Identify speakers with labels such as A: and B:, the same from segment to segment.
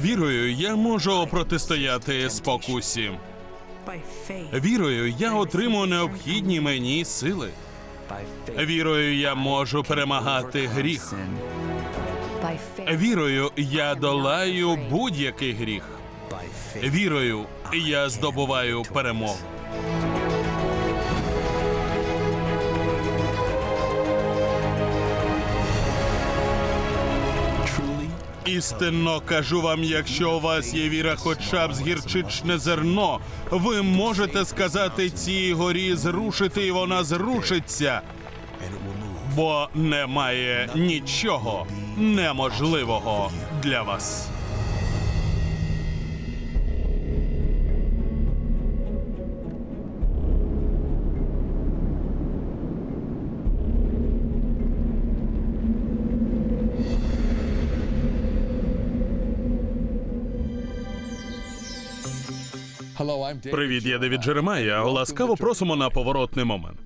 A: Вірою я можу протистояти спокусі. Вірою я отримую необхідні мені сили. Вірою я можу перемагати гріх. Вірою я долаю будь-який гріх. Вірою я здобуваю перемогу. Істинно кажу вам, якщо у вас є віра, хоча б з гірчичне зерно, ви можете сказати цій горі зрушити, і вона зрушиться. Бо немає нічого неможливого для вас. Привіт, я Девід Джеремая. Ласкаво просимо на поворотний момент.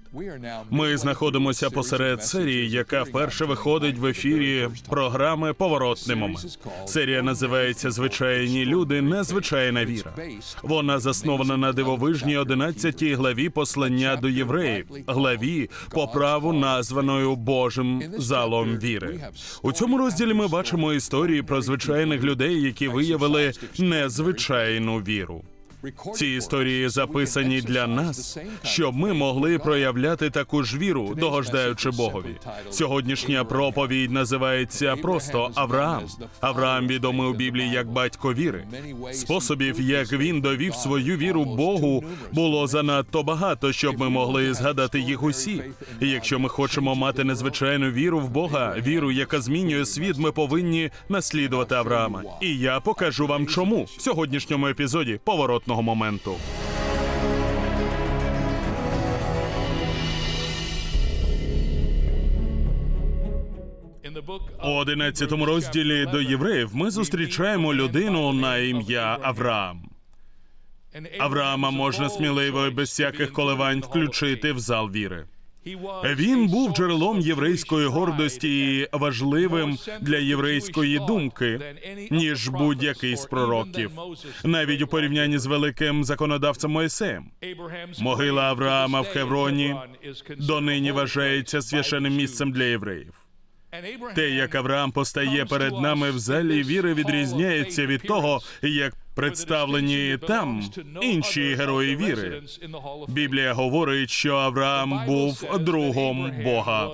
A: Ми знаходимося посеред серії, яка вперше виходить в ефірі програми Поворотний момент. Серія називається Звичайні люди, незвичайна віра. Вона заснована на дивовижній 11 главі послання до євреїв, главі по праву названою Божим залом віри. У цьому розділі ми бачимо історії про звичайних людей, які виявили незвичайну віру. Ці історії записані для нас, щоб ми могли проявляти таку ж віру, догождаючи Богові. Сьогоднішня проповідь називається просто Авраам. Авраам відомий у Біблії як батько віри. Способів, як він довів свою віру Богу, було занадто багато, щоб ми могли згадати їх усі. І якщо ми хочемо мати незвичайну віру в Бога, віру, яка змінює світ, ми повинні наслідувати Авраама. І я покажу вам, чому в сьогоднішньому епізоді поворотного моменту. У 11 розділі до євреїв ми зустрічаємо людину на ім'я Авраам. Авраама можна сміливо і без всяких коливань включити в зал віри. Він був джерелом єврейської гордості і важливим для єврейської думки, ніж будь-який з пророків, навіть у порівнянні з великим законодавцем Моїсеєм. Могила Авраама в Хевроні донині вважається священним місцем для євреїв. Те, як Авраам постає перед нами в залі віри, відрізняється від того, як представлені там інші герої віри. Біблія говорить, що Авраам був другом Бога.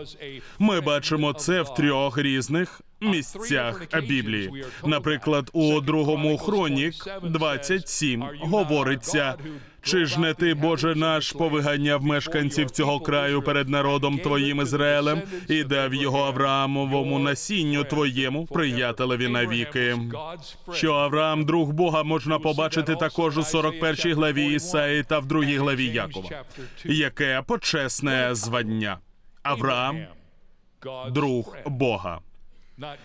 A: Ми бачимо це в трьох різних місцях Біблії. Наприклад, у другому хронік 27 говориться. Чи ж не ти, Боже наш, повиганяв мешканців цього краю перед народом твоїм Ізраїлем і дав його Авраамовому насінню твоєму, приятелеві навіки? Що Авраам, друг Бога, можна побачити також у 41 главі Ісаї та в другій главі Якова. Яке почесне звання? Авраам, друг Бога.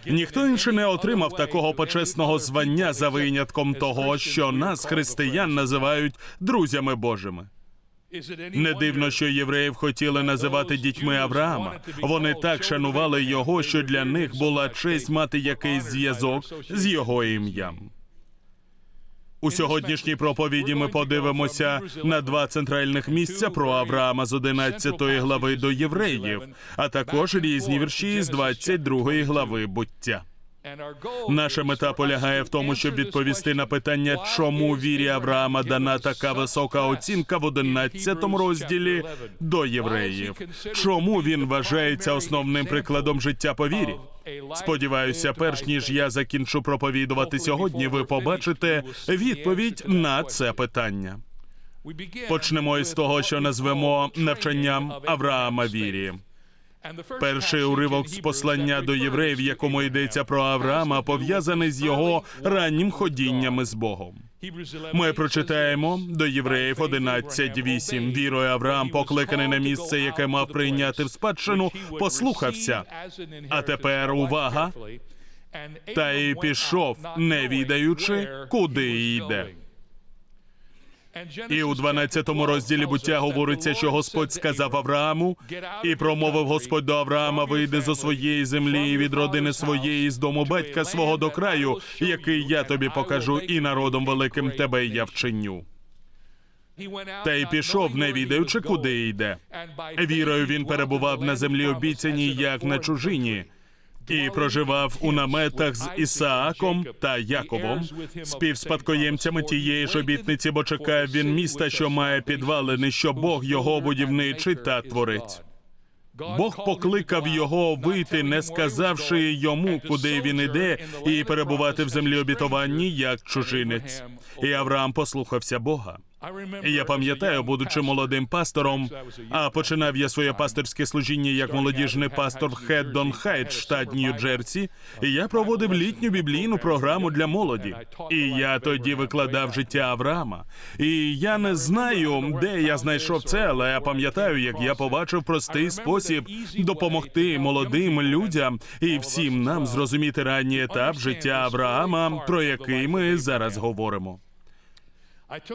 A: Ніхто інший не отримав такого почесного звання за винятком того, що нас, християн, називають друзями Божими. Не дивно, що євреїв хотіли називати дітьми Авраама. Вони так шанували його, що для них була честь мати якийсь зв'язок з його ім'ям. У сьогоднішній проповіді ми подивимося на два центральних місця про Авраама з 11 глави до євреїв, а також різні вірші з 22 глави буття. Наша мета полягає в тому, щоб відповісти на питання, чому вірі Авраама дана така висока оцінка в 11 розділі до євреїв. Чому він вважається основним прикладом життя по вірі? Сподіваюся, перш ніж я закінчу проповідувати сьогодні, ви побачите відповідь на це питання. Почнемо із того, що назвемо навчанням Авраама вірі. Перший уривок з послання до євреїв, якому йдеться про Авраама, пов'язаний з його раннім ходінням з Богом. Ми прочитаємо до євреїв 11.8. Вірою Авраам, покликаний на місце, яке мав прийняти в спадщину, послухався. А тепер увага. Та й пішов, не відаючи, куди йде. І у 12 розділі буття говориться, що Господь сказав Аврааму, і промовив Господь до Авраама: вийди зо своєї землі від родини своєї з дому батька свого до краю, який я тобі покажу, і народом великим тебе я вчиню. Та й пішов, не відаючи, куди йде. Вірою він перебував на землі обіцяній, як на чужині, і проживав у наметах з Ісааком та Яковом, співспадкоємцями тієї ж обітниці, бо чекає він міста, що має підвалини, що Бог його будівничий та творець. Бог покликав його вийти, не сказавши йому, куди він іде, і перебувати в землі обітованій, як чужинець. І Авраам послухався Бога. І я пам'ятаю, будучи молодим пастором, а починав я своє пасторське служіння як молодіжний пастор в Хеддон Хайт, штат Нью-Джерсі, і я проводив літню біблійну програму для молоді. І я тоді викладав життя Авраама. І я не знаю, де я знайшов це, але я пам'ятаю, як я побачив простий спосіб допомогти молодим людям і всім нам зрозуміти ранній етап життя Авраама, про який ми зараз говоримо.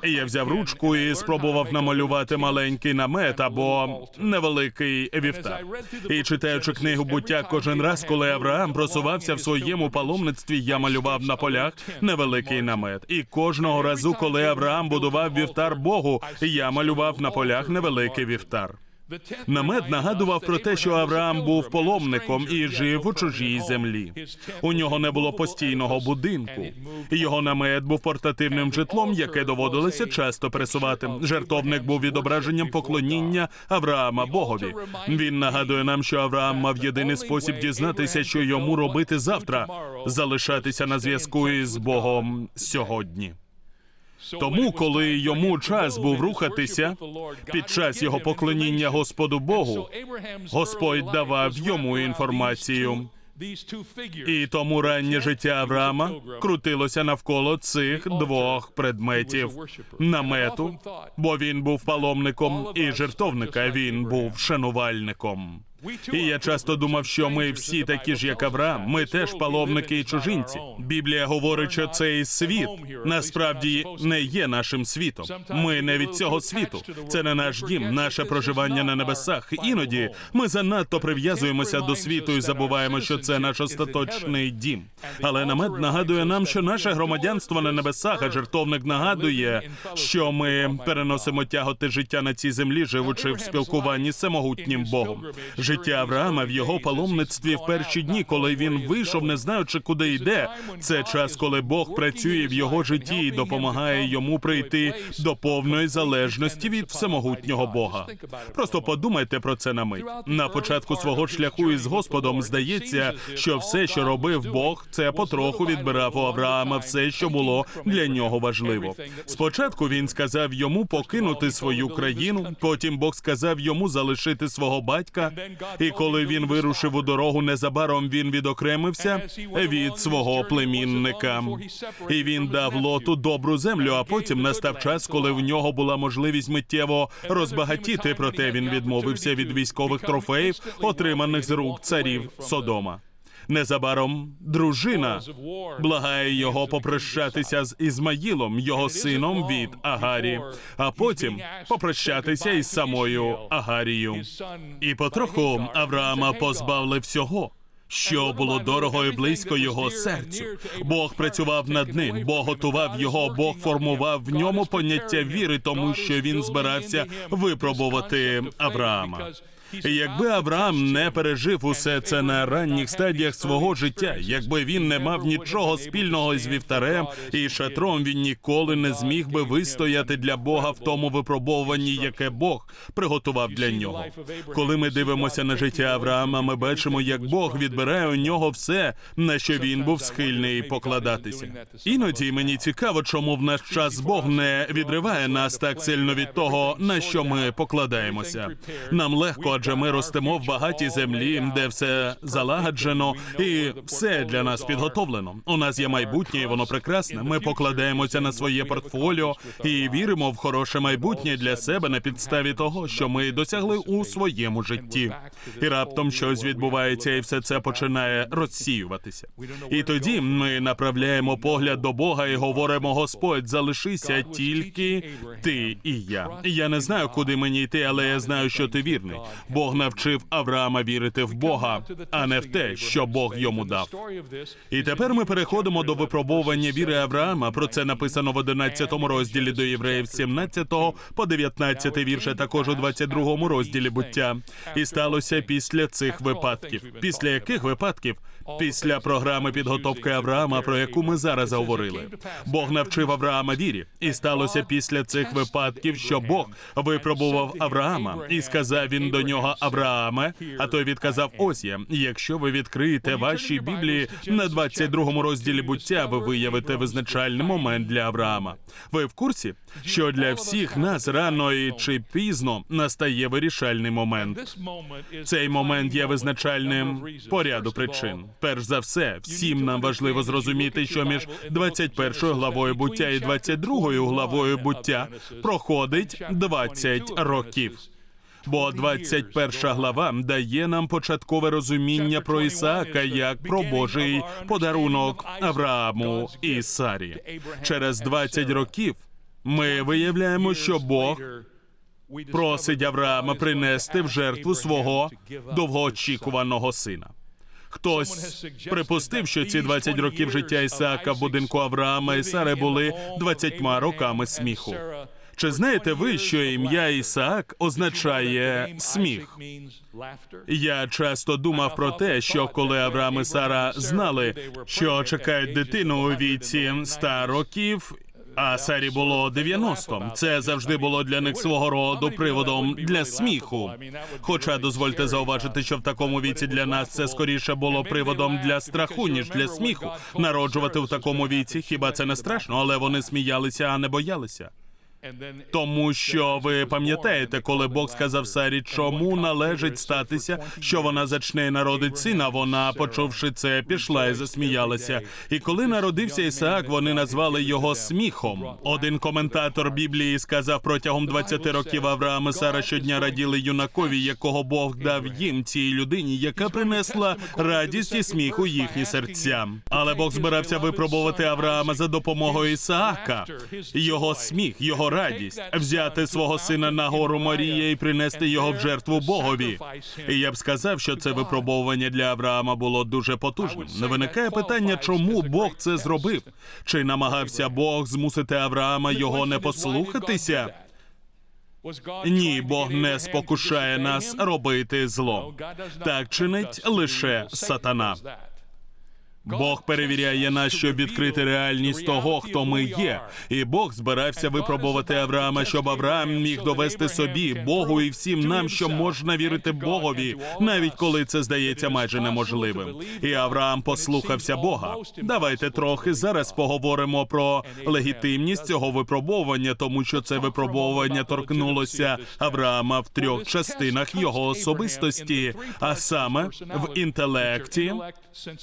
A: Я взяв ручку і спробував намалювати маленький намет або невеликий вівтар. І читаючи книгу буття, кожен раз, коли Авраам просувався в своєму паломництві, я малював на полях невеликий намет. І кожного разу, коли Авраам будував вівтар Богу, я малював на полях невеликий вівтар. Намет нагадував про те, що Авраам був паломником і жив у чужій землі. У нього не було постійного будинку. Його намет був портативним житлом, яке доводилося часто пересувати. Жертовник був відображенням поклоніння Авраама Богові. Він нагадує нам, що Авраам мав єдиний спосіб дізнатися, що йому робити завтра залишатися на зв'язку із Богом сьогодні. Тому, коли йому час був рухатися під час його поклоніння Господу Богу, Господь давав йому інформацію. І тому раннє життя Авраама крутилося навколо цих двох предметів намету, бо він був паломником і жертовника. Він був шанувальником. І я часто думав, що ми всі такі ж, як Авраам. Ми теж паломники і чужинці. Біблія говорить, що цей світ насправді не є нашим світом. Ми не від цього світу. Це не наш дім, наше проживання на небесах. Іноді ми занадто прив'язуємося до світу і забуваємо, що це наш остаточний дім. Але намет нагадує нам, що наше громадянство на небесах, а жертовник нагадує, що ми переносимо тяготи життя на цій землі, живучи в спілкуванні з самогутнім Богом. Життя Авраама в його паломництві в перші дні, коли він вийшов, не знаючи, куди йде. Це час, коли Бог працює в його житті і допомагає йому прийти до повної залежності від всемогутнього Бога. Просто подумайте про це на мить. На початку свого шляху із Господом здається, що все, що робив Бог, це потроху відбирав у Авраама все, що було для нього важливо. Спочатку він сказав йому покинути свою країну. Потім Бог сказав йому залишити свого батька. І коли він вирушив у дорогу, незабаром він відокремився від свого племінника. І він дав лоту добру землю. А потім настав час, коли в нього була можливість миттєво розбагатіти. Проте він відмовився від військових трофеїв, отриманих з рук царів Содома. Незабаром дружина благає його попрощатися з Ізмаїлом, його сином від Агарі, а потім попрощатися із самою Агарією. І потроху Авраама позбавили всього. Що було дорого і близько його серцю. Бог працював над ним, Бог готував його, Бог формував в ньому поняття віри, тому що він збирався випробувати Авраама. Якби Авраам не пережив усе це на ранніх стадіях свого життя, якби він не мав нічого спільного із вівтарем і шатром, він ніколи не зміг би вистояти для Бога в тому випробовуванні, яке Бог приготував для нього. Коли ми дивимося на життя Авраама, ми бачимо, як Бог відбирає у нього все, на що він був схильний покладатися. Іноді мені цікаво, чому в наш час Бог не відриває нас так сильно від того, на що ми покладаємося. Нам легко адже ми ростемо в багатій землі, де все залагоджено, і все для нас підготовлено. У нас є майбутнє, і воно прекрасне. Ми покладаємося на своє портфоліо і віримо в хороше майбутнє для себе на підставі того, що ми досягли у своєму житті. І раптом щось відбувається, і все це починає розсіюватися. І тоді ми направляємо погляд до Бога і говоримо: Господь, залишися тільки ти і я. Я не знаю, куди мені йти, але я знаю, що ти вірний. Бог навчив Авраама вірити в Бога, а не в те, що Бог йому дав. І тепер ми переходимо до випробовування віри Авраама. Про це написано в 11 розділі до євреїв, з 17 по 19 вірше, також у 22 розділі буття. І сталося після цих випадків. Після яких випадків? Після програми підготовки Авраама, про яку ми зараз говорили. Бог навчив Авраама вірі, і сталося після цих випадків, що Бог випробував Авраама, і сказав він до нього Аврааме. А той відказав: Ось я. Якщо ви відкриєте ваші біблії на 22 розділі буття, ви виявите визначальний момент для Авраама. Ви в курсі, що для всіх нас рано і чи пізно настає вирішальний момент. Цей момент є визначальним по ряду причин. Перш за все, всім нам важливо зрозуміти, що між 21 главою буття і 22 главою буття проходить 20 років. Бо 21 глава дає нам початкове розуміння про Ісаака як про Божий подарунок Аврааму і Сарі. Через 20 років ми виявляємо, що Бог просить Авраама принести в жертву свого довгоочікуваного сина. Хтось припустив, що ці 20 років життя Ісаака в будинку Авраама і Сари були 20 роками сміху. Чи знаєте ви, що ім'я Ісаак означає сміх? Я часто думав про те, що коли Авраам і Сара знали, що чекають дитину у віці 100 років. А Сарі було 90. Це завжди було для них свого роду приводом для сміху. Хоча дозвольте зауважити, що в такому віці для нас це скоріше було приводом для страху, ніж для сміху. Народжувати в такому віці хіба це не страшно, але вони сміялися, а не боялися. Тому що ви пам'ятаєте, коли Бог сказав Сарі, чому належить статися, що вона зачне і народить сина. Вона, почувши це, пішла і засміялася. І коли народився Ісаак, вони назвали його сміхом. Один коментатор Біблії сказав протягом 20 років Авраам і Сара щодня раділи юнакові, якого Бог дав їм цій людині, яка принесла радість і сміх у їхні серця. Але Бог збирався випробувати Авраама за допомогою Ісаака. Його сміх, його радість взяти свого сина на гору Марія і принести його в жертву Богові. І я б сказав, що це випробовування для Авраама було дуже потужним. Не виникає питання, чому Бог це зробив? Чи намагався Бог змусити Авраама його не послухатися? Ні, Бог не спокушає нас робити зло. Так чинить лише сатана. Бог перевіряє нас, щоб відкрити реальність того, хто ми є. І Бог збирався випробувати Авраама, щоб Авраам міг довести собі Богу і всім нам, що можна вірити Богові, навіть коли це здається майже неможливим. І Авраам послухався Бога. Давайте трохи зараз поговоримо про легітимність цього випробовування, тому що це випробовування торкнулося Авраама в трьох частинах його особистості, а саме в інтелекті,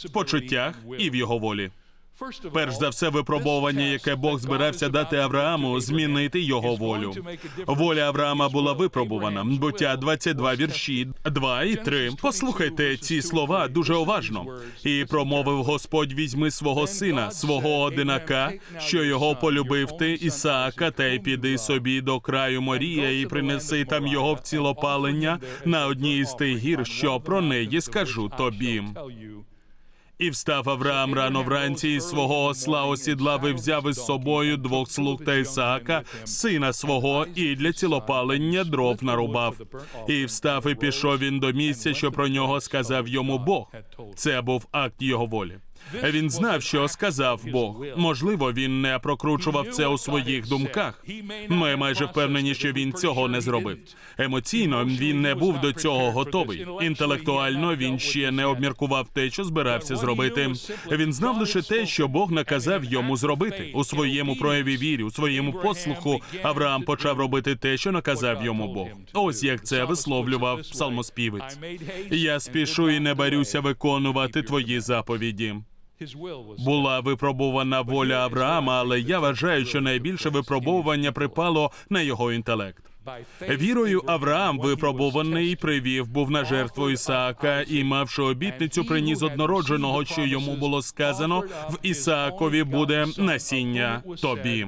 A: в почуттях і в його волі. Перш за все, випробовування, яке Бог збирався дати Аврааму, змінити його волю. Воля Авраама була випробувана. Буття 22 вірші, 2 і 3. Послухайте ці слова дуже уважно. І промовив Господь: візьми свого сина, свого одинака, що його полюбив ти, Ісаака, та й піди собі до краю Морія, і принеси там його в цілопалення на одній із тих гір, що про неї скажу тобі. І встав Авраам рано вранці і свого осла осідлав і взяв із собою двох слуг та Ісаака, сина свого, і для цілопалення дров нарубав. І встав і пішов він до місця, що про нього сказав йому Бог. Це був акт його волі. Він знав, що сказав Бог. Можливо, він не прокручував це у своїх думках. Ми майже впевнені, що він цього не зробив. Емоційно він не був до цього готовий. Інтелектуально він ще не обміркував те, що збирався зробити. Він знав лише те, що Бог наказав йому зробити у своєму прояві вірі, у своєму послуху. Авраам почав робити те, що наказав йому Бог. Ось як це висловлював псалмоспівець. Я спішу і не барюся виконувати твої заповіді. Була випробувана воля Авраама, але я вважаю, що найбільше випробовування припало на його інтелект. Вірою Авраам випробуваний привів був на жертву Ісаака і, мавши обітницю, приніс однородженого, що йому було сказано: в Ісаакові буде насіння тобі.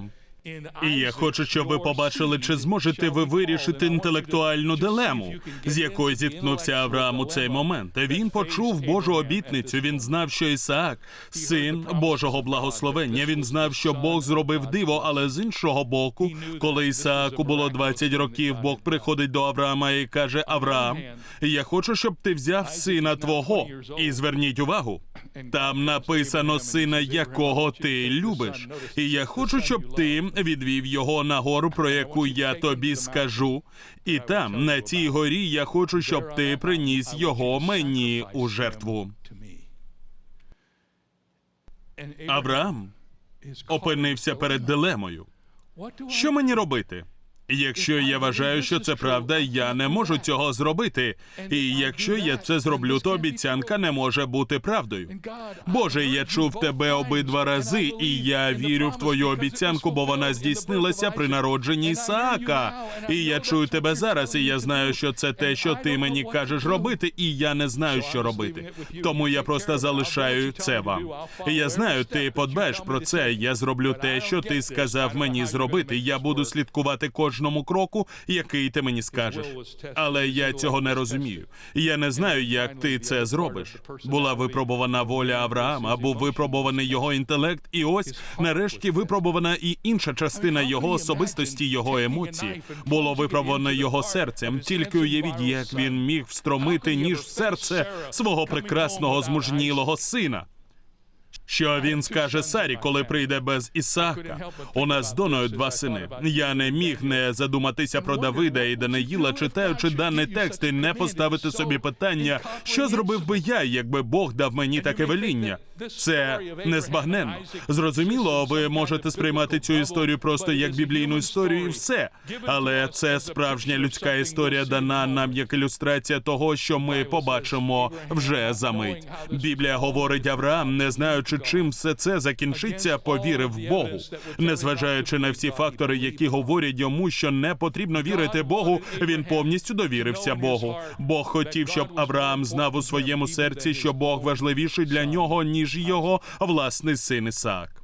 A: І я хочу, щоб ви побачили, чи зможете ви вирішити інтелектуальну дилему, з якою зіткнувся Авраам у цей момент. Він почув Божу обітницю. Він знав, що Ісаак син Божого благословення. Він знав, що Бог зробив диво, але з іншого боку, коли Ісааку було 20 років, Бог приходить до Авраама і каже: Авраам, я хочу, щоб ти взяв сина твого. І зверніть увагу, там написано сина, якого ти любиш. І я хочу, щоб ти відвів його на гору, про яку я тобі скажу. І там, на цій горі, я хочу, щоб ти приніс його мені у жертву. Авраам опинився перед дилемою. Що мені робити? Якщо я вважаю, що це правда, я не можу цього зробити. І якщо я це зроблю, то обіцянка не може бути правдою. Боже, я чув тебе обидва рази, і я вірю в твою обіцянку, бо вона здійснилася при народженні Ісаака. І я чую тебе зараз, і я знаю, що це те, що ти мені кажеш робити, і я не знаю, що робити. Тому я просто залишаю це вам. Я знаю, ти подбаєш про це. Я зроблю те, що ти сказав мені зробити. Я буду слідкувати кожному кроку, який ти мені скажеш. Але я цього не розумію. Я не знаю, як ти це зробиш. Була випробувана воля Авраама, був випробований його інтелект, і ось нарешті випробувана і інша частина його особистості, його емоції. Було випробовано його серцем. Тільки уявіть, як він міг встромити ніж в серце свого прекрасного змужнілого сина. Що він скаже Сарі, коли прийде без Ісаака? У нас з Доною два сини. Я не міг не задуматися про Давида і Даниїла, читаючи даний текст, і не поставити собі питання, що зробив би я, якби Бог дав мені таке веління. Це незбагненно. Зрозуміло, ви можете сприймати цю історію просто як біблійну історію, і все. Але це справжня людська історія, дана нам як ілюстрація того, що ми побачимо вже за мить. Біблія говорить Авраам, не знаючи, чим все це закінчиться, повірив Богу, незважаючи на всі фактори, які говорять йому, що не потрібно вірити Богу. Він повністю довірився Богу. Бог хотів, щоб Авраам знав у своєму серці, що Бог важливіший для нього ніж його власний син Ісаак.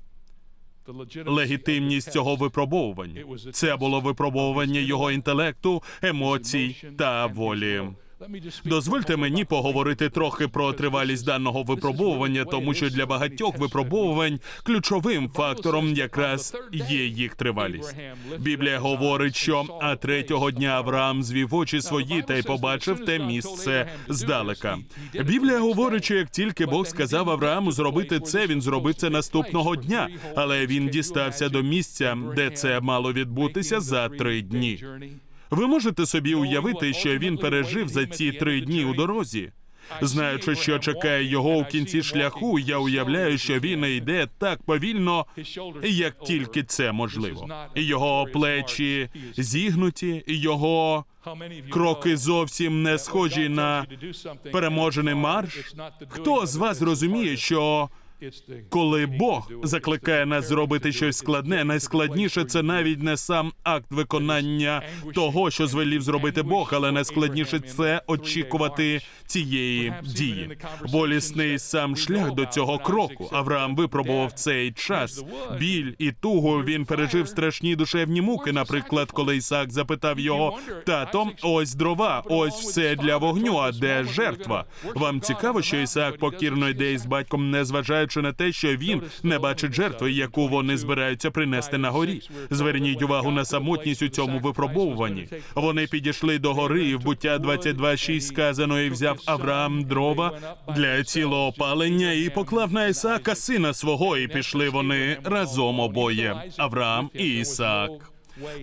A: Легітимність цього випробовування це було випробовування його інтелекту, емоцій та волі. Дозвольте мені поговорити трохи про тривалість даного випробовування, тому що для багатьох випробовувань ключовим фактором якраз є їх тривалість. Біблія говорить, що а третього дня Авраам звів очі свої та й побачив те місце здалека. Біблія говорить, що як тільки Бог сказав Аврааму зробити це, він зробив це наступного дня, але він дістався до місця, де це мало відбутися за три дні. Ви можете собі уявити, що він пережив за ці три дні у дорозі. Знаючи, що чекає його у кінці шляху, я уявляю, що він йде так повільно, як тільки це можливо. Його плечі зігнуті, його кроки зовсім не схожі на переможений марш. Хто з вас розуміє, що коли Бог закликає нас зробити щось складне, найскладніше це навіть не сам акт виконання того, що звелів зробити Бог, але найскладніше це очікувати цієї дії. Болісний сам шлях до цього кроку. Авраам випробував цей час. Біль і тугу він пережив страшні душевні муки. Наприклад, коли Ісаак запитав його тато, ось дрова, ось все для вогню. А де жертва? Вам цікаво, що Ісаак покірно йде із батьком, не зважаючи незважаючи на те, що він не бачить жертви, яку вони збираються принести на горі. Зверніть увагу на самотність у цьому випробовуванні. Вони підійшли до гори, і в буття 22.6 сказано, і взяв Авраам дрова для цілого палення і поклав на Ісаака сина свого, і пішли вони разом обоє Авраам і Ісаак.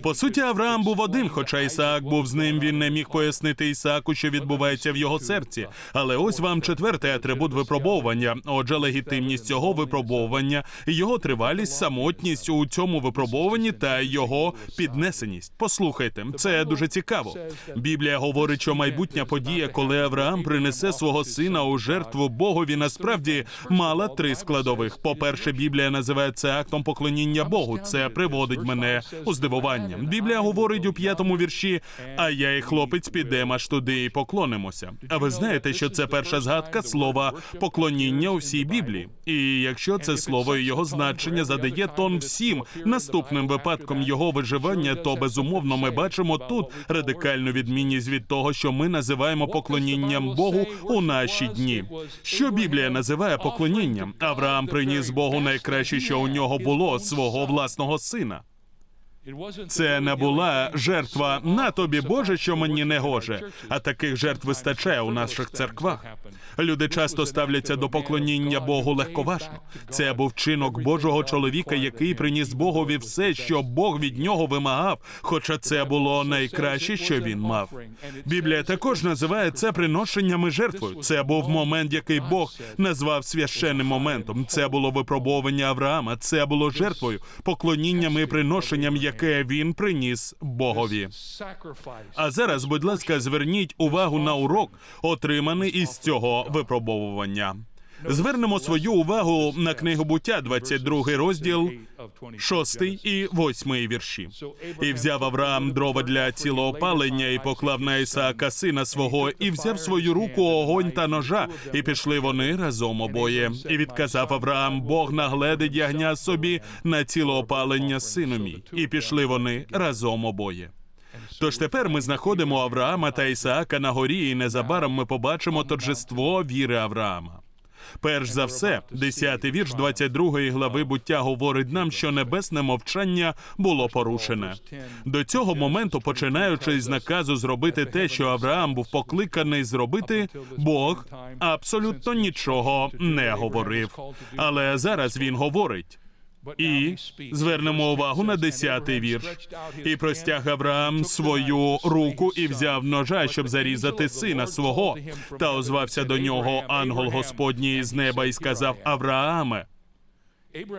A: По суті, Авраам був один, хоча Ісаак був з ним. Він не міг пояснити Ісааку, що відбувається в його серці. Але ось вам четвертий атрибут випробовування. Отже, легітимність цього випробовування, його тривалість, самотність у цьому випробованні та його піднесеність. Послухайте, це дуже цікаво. Біблія говорить, що майбутня подія, коли Авраам принесе свого сина у жертву Богові, насправді мала три складових. По-перше, Біблія називає це актом поклоніння Богу. Це приводить мене у здивування. Біблія говорить у п'ятому вірші: а я і хлопець підемо аж туди і поклонимося. А ви знаєте, що це перша згадка слова поклоніння у всій Біблії. І якщо це слово і його значення задає тон всім наступним випадком його виживання, то безумовно ми бачимо тут радикальну відмінність від того, що ми називаємо поклонінням Богу у наші дні. Що Біблія називає поклонінням? Авраам приніс Богу найкраще, що у нього було свого власного сина. Це не була жертва на тобі, Боже, що мені не гоже. А таких жертв вистачає у наших церквах. Люди часто ставляться до поклоніння Богу легковажно. Це був чинок Божого чоловіка, який приніс Богові все, що Бог від нього вимагав, хоча це було найкраще, що він мав. Біблія також називає це приношеннями жертвою. Це був момент, який Бог назвав священним моментом. Це було випробовування Авраама. Це було жертвою, поклонінням і приношенням, яке він приніс Богові. А зараз, будь ласка, зверніть увагу на урок, отриманий із цього випробовування. Звернемо свою увагу на книгу буття, 22 розділ, 6 і 8 вірші. І взяв Авраам дрова для цілого палення, і поклав на Ісаака сина свого, і взяв свою руку огонь та ножа, і пішли вони разом обоє. І відказав Авраам, Бог нагледить ягня собі на цілоопалення сину мій. І пішли вони разом обоє. Тож тепер ми знаходимо Авраама та Ісаака на горі, і незабаром ми побачимо торжество віри Авраама. Перш за все, 10-й вірш 22 глави буття говорить нам, що небесне мовчання було порушене. До цього моменту, починаючи з наказу зробити те, що Авраам був покликаний зробити, Бог абсолютно нічого не говорив. Але зараз він говорить. І звернемо увагу на 10-й вірш. І простяг Авраам свою руку і взяв ножа, щоб зарізати сина свого. Та озвався до нього ангел Господній з неба і сказав: Аврааме.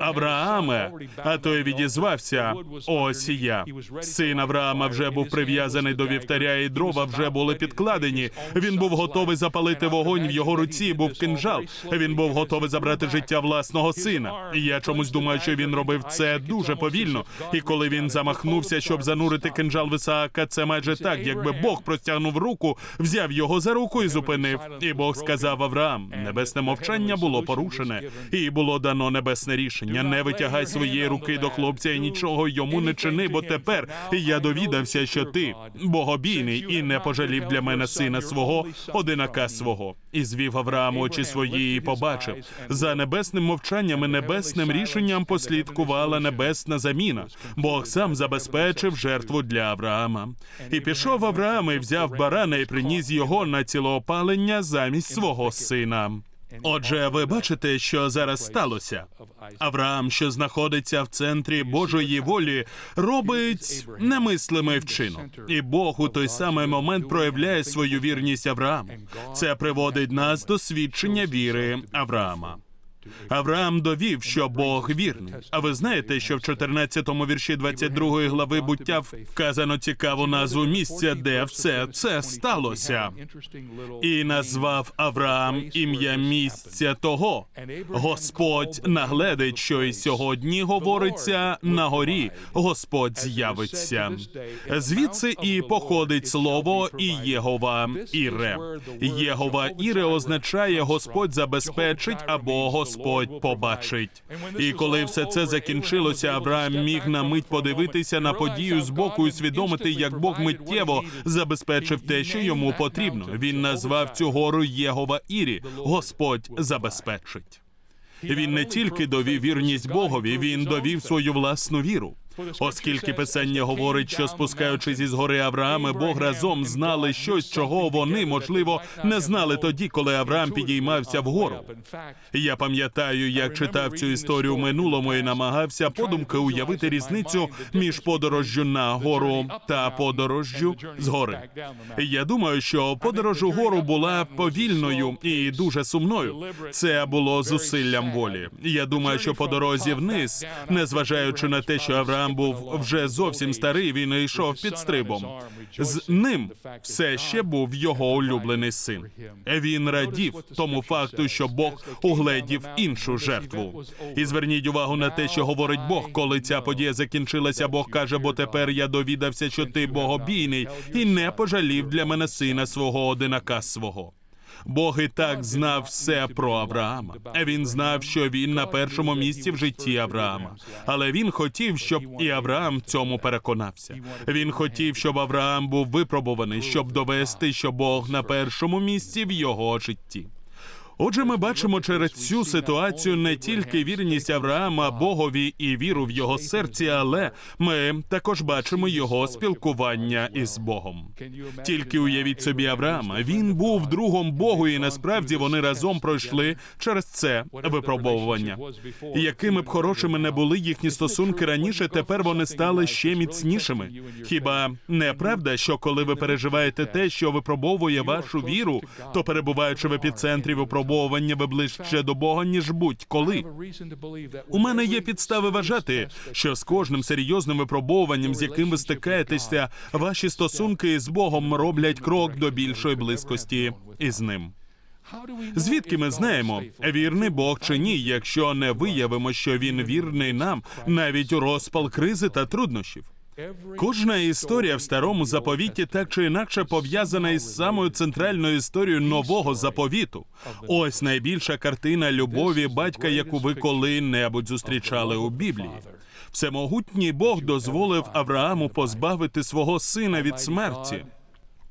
A: Аврааме, а той відізвався. Ось я. Син Авраама вже був прив'язаний до вівтаря, і дрова вже були підкладені. Він був готовий запалити вогонь в його руці. Був кинжал. Він був готовий забрати життя власного сина. І я чомусь думаю, що він робив це дуже повільно. І коли він замахнувся, щоб занурити кинжал в Ісаака, це майже так, якби Бог простягнув руку, взяв його за руку і зупинив. І Бог сказав Авраам: небесне мовчання було порушене, і було дано небесне рішення. Не витягай своєї руки до хлопця і нічого йому не чини, бо тепер я довідався, що ти богобійний і не пожалів для мене сина свого, одинака свого. І звів Авраам очі свої і побачив. За небесним мовчанням і небесним рішенням послідкувала небесна заміна. Бог сам забезпечив жертву для Авраама. І пішов Авраам і взяв барана і приніс його на цілоопалення замість свого сина. Отже, ви бачите, що зараз сталося. Авраам, що знаходиться в центрі Божої волі, робить немислимий вчинок. І Бог у той самий момент проявляє свою вірність Аврааму. Це приводить нас до свідчення віри Авраама. Авраам довів, що Бог вірний. А ви знаєте, що в 14-му вірші 22 глави буття вказано цікаву назву місця, де все це сталося. І назвав Авраам ім'я місця того. Господь нагледить, що й сьогодні говориться на горі. Господь з'явиться. Звідси і походить слово і Єгова Іре. Єгова Іре означає Господь забезпечить або Господь побачить. І коли все це закінчилося, Авраам міг на мить подивитися на подію з боку і усвідомити, як Бог миттєво забезпечив те, що йому потрібно. Він назвав цю гору Єгова Ірі. Господь забезпечить. Він не тільки довів вірність Богові, він довів свою власну віру. Оскільки писання говорить, що спускаючись із гори Авраами, Бог разом знали щось, чого вони, можливо, не знали тоді, коли Авраам підіймався вгору. Я пам'ятаю, як читав цю історію в минулому і намагався подумки уявити різницю між подорожжю на гору та подорожжю з гори. Я думаю, що подорож угору була повільною і дуже сумною. Це було зусиллям волі. Я думаю, що по дорозі вниз, незважаючи на те, що Авраам був вже зовсім старий, він йшов під стрибом. З ним все ще був його улюблений син. Він радів тому факту, що Бог угледів іншу жертву. І зверніть увагу на те, що говорить Бог, коли ця подія закінчилася. Бог каже: бо тепер я довідався, що ти богобійний, і не пожалів для мене сина свого одинака свого. Бог і так знав все про Авраама. Він знав, що він на першому місці в житті Авраама. Але він хотів, щоб і Авраам цьому переконався. Він хотів, щоб Авраам був випробуваний, щоб довести, що Бог на першому місці в його житті. Отже, ми бачимо через цю ситуацію не тільки вірність Авраама Богові і віру в його серці, але ми також бачимо його спілкування із Богом. Тільки уявіть собі Авраама. Він був другом Богу, і насправді вони разом пройшли через це випробовування. Якими б хорошими не були їхні стосунки раніше, тепер вони стали ще міцнішими. Хіба не правда, що коли ви переживаєте те, що випробовує вашу віру, то перебуваючи в епіцентрі випробовування, ви ближче до Бога, ніж будь-коли. У мене є підстави вважати, що з кожним серйозним випробовуванням, з яким ви стикаєтеся, ваші стосунки з Богом роблять крок до більшої близькості із ним. Звідки ми знаємо, вірний Бог чи ні, якщо не виявимо, що він вірний нам навіть у розпал кризи та труднощів? Кожна історія в старому заповіті так чи інакше пов'язана із самою центральною історією нового заповіту. Ось найбільша картина любові батька, яку ви коли-небудь зустрічали у Біблії. Всемогутній Бог дозволив Аврааму позбавити свого сина від смерті.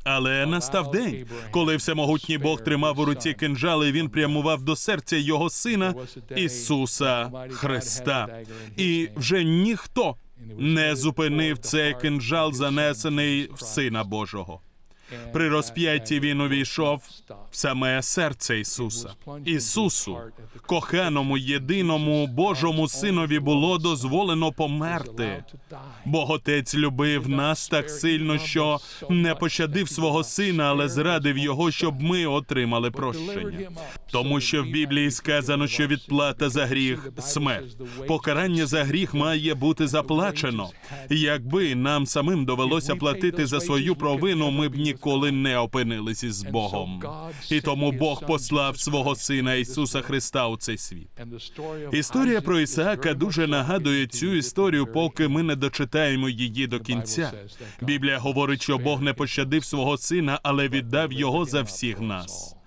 A: Але настав день, коли всемогутній Бог тримав у руці кинджал, і він прямував до серця його сина Ісуса Христа. І вже ніхто не зупинив цей кинджал, занесений в Сина Божого. При розп'ятті він увійшов в саме серце Ісуса. Ісусу, коханому єдиному Божому Синові, було дозволено померти. Бог Отець любив нас так сильно, що не пощадив свого сина, але зрадив його, щоб ми отримали прощення. Тому що в Біблії сказано, що відплата за гріх смерть. Покарання за гріх має бути заплачено. Якби нам самим довелося платити за свою провину, ми б ніколи не опинились із Богом. І тому Бог послав свого сина Ісуса Христа у цей світ. Історія про Ісаака дуже нагадує цю історію, поки ми не дочитаємо її до кінця. Біблія говорить, що Бог не пощадив свого сина, але віддав його за всіх нас.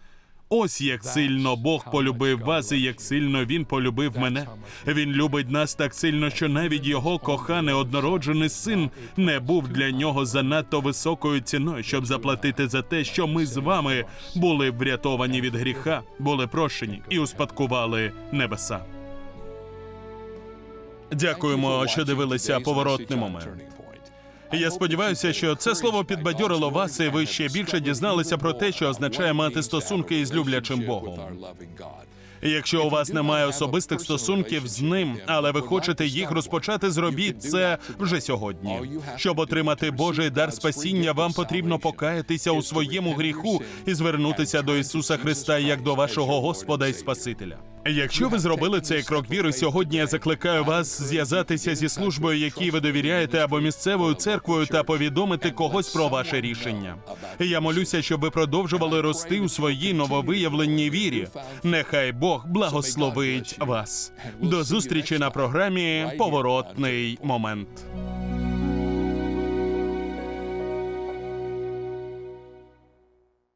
A: Ось як сильно Бог полюбив вас, і як сильно він полюбив мене. Він любить нас так сильно, що навіть його коханий однороджений син не був для нього занадто високою ціною, щоб заплатити за те, що ми з вами були врятовані від гріха, були прощені і успадкували небеса. Дякуємо, що дивилися поворотний момент. Я сподіваюся, що це слово підбадьорило вас, і ви ще більше дізналися про те, що означає мати стосунки із люблячим Богом. Якщо у вас немає особистих стосунків з ним, але ви хочете їх розпочати, зробіть це вже сьогодні. Щоб отримати Божий дар спасіння, вам потрібно покаятися у своєму гріху і звернутися до Ісуса Христа як до вашого Господа і Спасителя. Якщо ви зробили цей крок віри, сьогодні я закликаю вас зв'язатися зі службою, якій ви довіряєте, або місцевою церквою, та повідомити когось про ваше рішення. Я молюся, щоб ви продовжували рости у своїй нововиявленій вірі. Нехай Бог благословить вас. До зустрічі на програмі Поворотний момент.